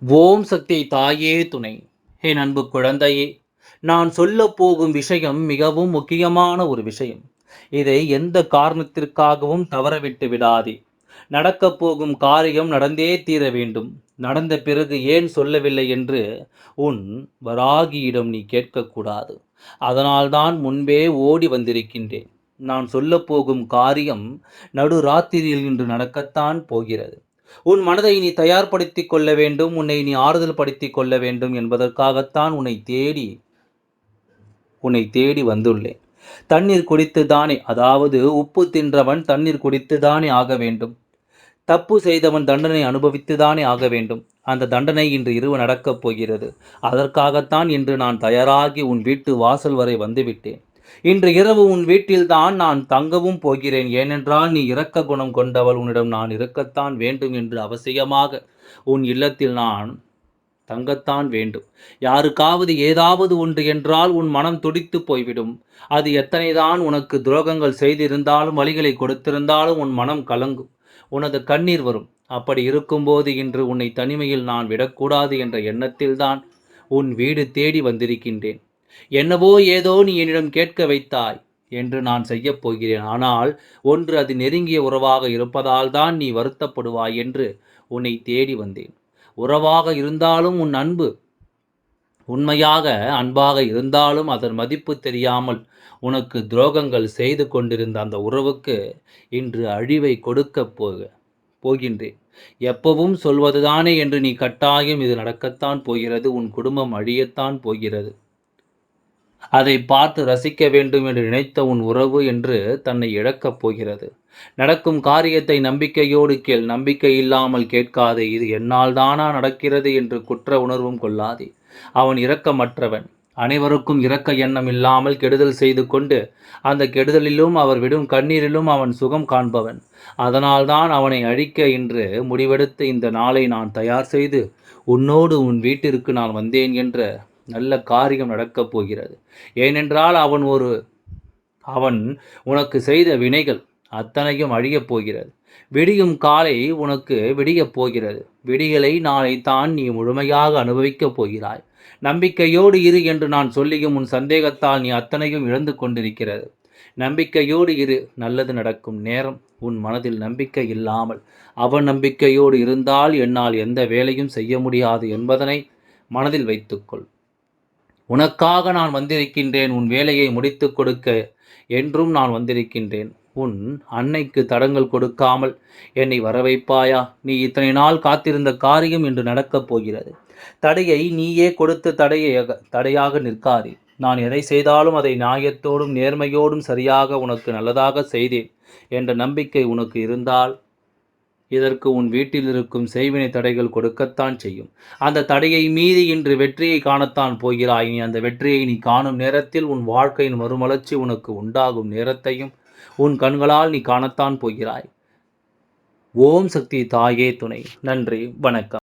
ஓம் சக்தி தாயே துணை. என் அன்பு குழந்தையே நான் சொல்ல போகும் விஷயம் மிகவும் முக்கியமான ஒரு விஷயம். இதை எந்த காரணத்திற்காகவும் தவறவிட்டு விடாதே. நடக்கப் போகும் காரியம் நடந்தே தீர வேண்டும். நடந்த பிறகு ஏன் சொல்லவில்லை என்று உன் வராகியிடம் நீ கேட்கக்கூடாது. அதனால்தான் முன்பே ஓடி வந்திருக்கின்றேன். நான் சொல்லப்போகும் காரியம் நடுராத்திரியில் இன்று நடக்கத்தான் போகிறது. உன் மனதை நீ தயார்படுத்திக் கொள்ள வேண்டும் உன்னை நீ ஆறுதல் படுத்திக் கொள்ள வேண்டும் என்பதற்காகத்தான் உன்னை தேடி உன்னை தேடி வந்துள்ளேன். தண்ணீர் குடித்துதானே அதாவது உப்பு தின்றவன் தண்ணீர் குடித்துதானே ஆக வேண்டும். தப்பு செய்தவன் தண்டனை அனுபவித்துதானே ஆக வேண்டும். அந்த தண்டனை இன்று இரவு நடக்கப் போகிறது. அதற்காகத்தான் இன்று நான் தயாராகி உன் வீட்டு வாசல் வரை வந்துவிட்டேன். இன்று இரவு உன் வீட்டில்தான் நான் தங்கவும் போகிறேன். ஏனென்றால் நீ இரக்க குணம் கொண்டவள். உன்னிடம் நான் இருக்கத்தான் வேண்டும் என்று அவசியமாக உன் இல்லத்தில் நான் தங்கத்தான் வேண்டும். யாருக்காவது ஏதாவது ஒன்று என்றால் உன் மனம் துடித்து போய்விடும். அது எத்தனைதான் உனக்கு துரோகங்கள் செய்திருந்தாலும் வழிகளை கொடுத்திருந்தாலும் உன் மனம் கலங்கும். உனது கண்ணீர் வரும். அப்படி இருக்கும்போது இன்று உன்னை தனிமையில் நான் விடக்கூடாது என்ற எண்ணத்தில்தான் உன் வீடு தேடி வந்திருக்கின்றேன். என்னவோ ஏதோ நீ என்னிடம் கேட்க வைத்தாய் என்று நான் செய்யப் போகிறேன். ஆனால் ஒன்று அது நெருங்கிய உறவாக இருப்பதால் தான் நீ வருத்தப்படுவாய் என்று உன்னை தேடி வந்தேன். உறவாக இருந்தாலும் உன் அன்பு உண்மையாக அன்பாக இருந்தாலும் அதன் மதிப்பு தெரியாமல் உனக்கு துரோகங்கள் செய்து கொண்டிருந்த அந்த உறவுக்கு இன்று அழிவை கொடுக்க போக போகின்றேன். எப்பவும் சொல்வதுதானே என்று நீ கட்டாயம் இது நடக்கத்தான் போகிறது. உன் குடும்பம் அழியத்தான் போகிறது. அதை பார்த்து ரசிக்க வேண்டும் என்று நினைத்த உன் உறவு என்று தன்னை இழக்கப் போகிறது. நடக்கும் காரியத்தை நம்பிக்கையோடு கேள். நம்பிக்கை இல்லாமல் கேட்காதே. இது என்னால் தானா நடக்கிறது என்று குற்ற உணர்வும் கொள்ளாதே. அவன் இரக்கமற்றவன். அனைவருக்கும் இரக்க எண்ணம் இல்லாமல் கெடுதல் செய்து கொண்டு அந்த கெடுதலிலும் அவர் விடும் கண்ணீரிலும் அவன் சுகம் காண்பவன். அதனால்தான் அவனை அழிக்க இன்று முடிவெடுத்து இந்த நாளை நான் தயார் செய்து உன்னோடு உன் வீட்டிற்கு நான் வந்தேன் என்ற நல்ல காரியம் நடக்கப் போகிறது. ஏனென்றால் அவன் ஒரு அவன் உனக்கு செய்த வினைகள் அத்தனையும் அழியப் போகிறது. விடியும் காலை உனக்கு விடியப் போகிறது. விடிகளை நாளை தான் நீ முழுமையாக அனுபவிக்கப் போகிறாய். நம்பிக்கையோடு இரு என்று நான் சொல்லியும் உன் சந்தேகத்தால் நீ அத்தனையும் இழந்து கொண்டிருக்கிறது. நம்பிக்கையோடு இரு நல்லது நடக்கும் நேரம். உன் மனதில் நம்பிக்கை இல்லாமல் அவன் நம்பிக்கையோடு இருந்தால் என்னால் எந்த வேலையும் செய்ய முடியாது என்பதனை மனதில் வைத்துக்கொள். உனக்காக நான் வந்திருக்கின்றேன் உன் வேலையை முடித்து கொடுக்க என்றும் நான் வந்திருக்கின்றேன். உன் அன்னைக்கு தடங்கள் கொடுக்காமல் என்னை வரவைப்பாயா? நீ இத்தனை நாள் காத்திருந்த காரியம் இன்று நடக்கப் போகிறது. தடையை நீயே கொடுத்து தடையை தடையாக நிற்காதே. நான் எதை செய்தாலும் அதை நியாயத்தோடும் நேர்மையோடும் சரியாக உனக்கு நல்லதாக செய்தேன் என்ற நம்பிக்கை உனக்கு இருந்தால் இதற்கு உன் வீட்டில் இருக்கும் செய்வினை தடைகள் கொடுக்கத்தான் செய்யும். அந்த தடையை மீறி இன்று வெற்றியை காணத்தான் போகிறாய். நீ அந்த வெற்றியை நீ காணும் நேரத்தில் உன் வாழ்க்கையின் மறுமலர்ச்சி உனக்கு உண்டாகும் நேரத்தையும் உன் கண்களால் நீ காணத்தான் போகிறாய். ஓம் சக்தி தாயே துணை. நன்றி. வணக்கம்.